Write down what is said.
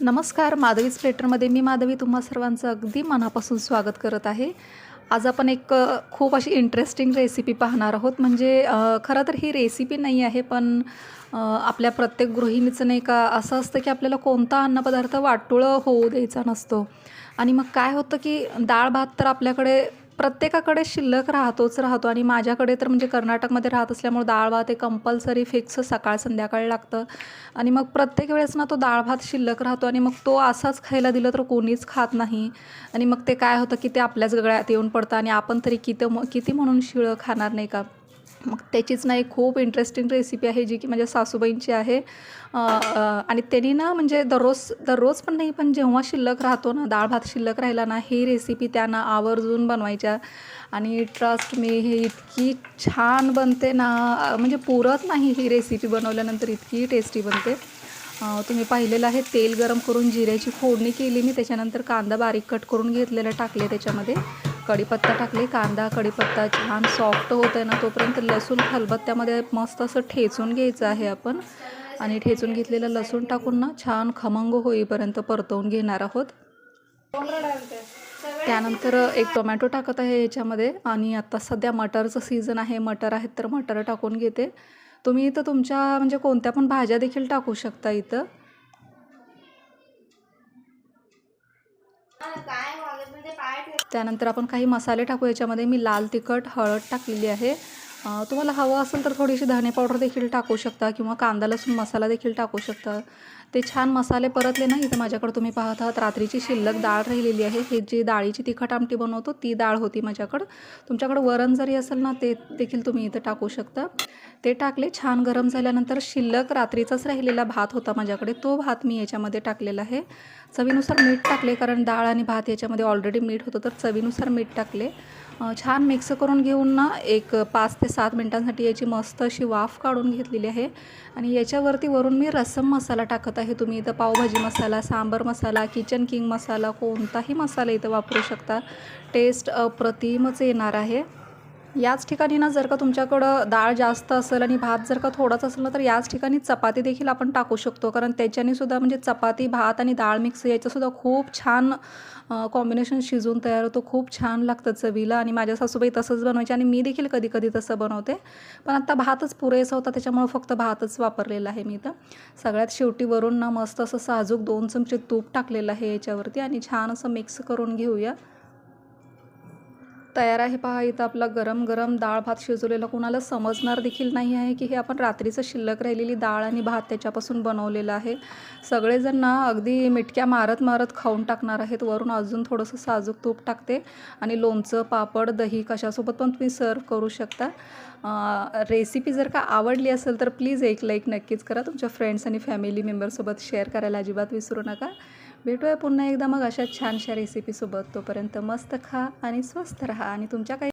नमस्कार माधवीज प्लेटरमध्ये मी माधवी तुम्हा सर्वांचं अगदी मनापासून स्वागत करत आहे. आज आपण एक खूप अशी इंटरेस्टिंग रेसिपी पाहणार आहोत. म्हणजे खरं तर ही रेसिपी नाही आहे पण आपल्या प्रत्येक गृहिणीचं नाही का असं असतं की आपल्याला कोणता अन्नपदार्थ वाटोळं होऊ द्यायचा नसतो. आणि मग काय होतं की डाळ भात तर आपल्याकडे प्रत्येकाकडे शिल्लक राहतोच राहतो आणि माझ्याकडे तर म्हणजे कर्नाटकमध्ये राहत असल्यामुळे डाळ भात हे कंपल्सरी फिक्स सकाळ संध्याकाळ लागतं. आणि मग प्रत्येक वेळेस ना तो डाळ भात शिल्लक राहतो आणि मग तो असाच खायला दिलं तर कोणीच खात नाही. आणि मग ते काय होतं की ते आपल्याच गळ्यात येऊन पडतं आणि आपण तरी किती किती म्हणून शिळं खाणार नाही का? मग त्याचीच ना एक खूप इंटरेस्टिंग रेसिपी आहे जी की माझ्या सासूबाईंची आहे. आणि त्यांनी ना म्हणजे दररोज दररोज पण नाही पण जेव्हा शिल्लक राहतो ना डाळ भात शिल्लक राहिला ना ही रेसिपी त्यांना आवर्जून बनवायच्या. आणि ट्रस्ट मी हे इतकी छान बनते ना म्हणजे पुरत नाही ही रेसिपी बनवल्यानंतर इतकी टेस्टी बनते. तुम्ही पाहिलेलं आहे तेल गरम करून जिऱ्याची फोडणी केली मी त्याच्यानंतर कांदा बारीक कट करून घेतलेला टाकले त्याच्यामध्ये. कढीपत्ता टाकले कांदा कढीपत्ता छान सॉफ्ट होत आहे ना तोपर्यंत लसूण खलबत्त्यामध्ये मस्त असं ठेचून घ्यायचं आहे आपण. आणि ठेचून घेतलेलं लसूण टाकून ना छान खमंग होईपर्यंत परतवून घेणार आहोत. त्यानंतर एक टोमॅटो टाकत आहे याच्यामध्ये. आणि आत्ता सध्या मटरचं सीझन आहे. मटर आहेत तर मटर टाकून घेते. तुम्ही इथं तुमच्या म्हणजे कोणत्या पण भाज्या देखील टाकू शकता इथं. त्यानंतर आपण काही मसाले टाकू याच्यामध्ये मी लाल तिखट हळद टाकलेली आहे. तुम्हाला हवं असेल तर थोडीशी धने पावडर देखील टाकू शकता किंवा कांदा लसूण मसाला देखील टाकू शकता. ते छान मसाले परतले ना इथं माझ्याकडे तुम्ही पाहत आहात. रात्रीची शिल्लक डाळ राहिलेली आहे. हे जी डाळीची तिखट आमटी बनवतो ती डाळ होती माझ्याकडं. तुमच्याकडं वरण जरी असेल ना ते देखील तुम्ही इथं टाकू शकता. ते टाकले छान गरम झाल्यानंतर शिल्लक रात्रीचाच राहिलेला भात होता माझ्याकडे. तो भात मी याच्यामध्ये टाकलेला आहे. चवीनुसार मीठ टाकले कारण डाळ आणि भात याच्यामध्ये ऑलरेडी मीठ होतं तर चवीनुसार मीठ टाकले. छान मिक्स करून घेऊन ना एक पाच ते सात मिनटांसाठी याची मस्त अशी वाफ काढून घेतलेली आहे. आणि याच्यावरती वरून मी रसम मसाला टाकत आहे. तुम्ही इथं पावभाजी मसाला सांबर मसाला किचन किंग मसाला कोणताही मसाला इथं वापरू शकता. टेस्ट अप्रतिमच येणार आहे. याच ठिकाणी ना जर का तुमच्याकडं डाळ जास्त असेल आणि भात जर का थोडाच असेल ना तर याच ठिकाणी चपाती देखील आपण टाकू शकतो. कारण त्याच्याने सुद्धा म्हणजे चपाती भात आणि डाळ मिक्स याच्यासुद्धा खूप छान कॉम्बिनेशन शिजून तयार होतो. खूप छान लागतं चवीला आणि माझ्या सासूबाई तसंच बनवायचे आणि मी देखील कधी कधी तसं बनवते. पण आता भातच पुरेसा होता त्याच्यामुळं फक्त भातच वापरलेला आहे मी तर सगळ्यात शेवटी वरून ना मस्त असं साजूक दोन चमचे तूप टाकलेलं आहे याच्यावरती आणि छान असं मिक्स करून घेऊया. तयार आहे पहा इथं आपला गरम गरम डाळ भात शिजवलेला कोणाला समजणार देखील नाही आहे की हे आपण रात्रीचं शिल्लक राहिलेली डाळ आणि भात त्याच्यापासून बनवलेलं आहे. सगळेजण ना अगदी मिटक्या मारत मारत खाऊन टाकणार आहेत. वरून अजून थोडंसं साजूक तूप टाकते आणि लोणचं पापड दही कशासोबत पण तुम्ही सर्व करू शकता. रेसिपी जर का आवडली असेल तर प्लीज एक लाईक नक्कीच करा. तुमच्या फ्रेंड्स आणि फॅमिली मेंबरसोबत शेअर करायला अजिबात विसरू नका. भेटूया पुन्हा एकदा मग अशा छानशा रेसिपीसोबत तोपर्यंत मस्त खा आणि स्वस्त राहा. आणि तुमच्या काही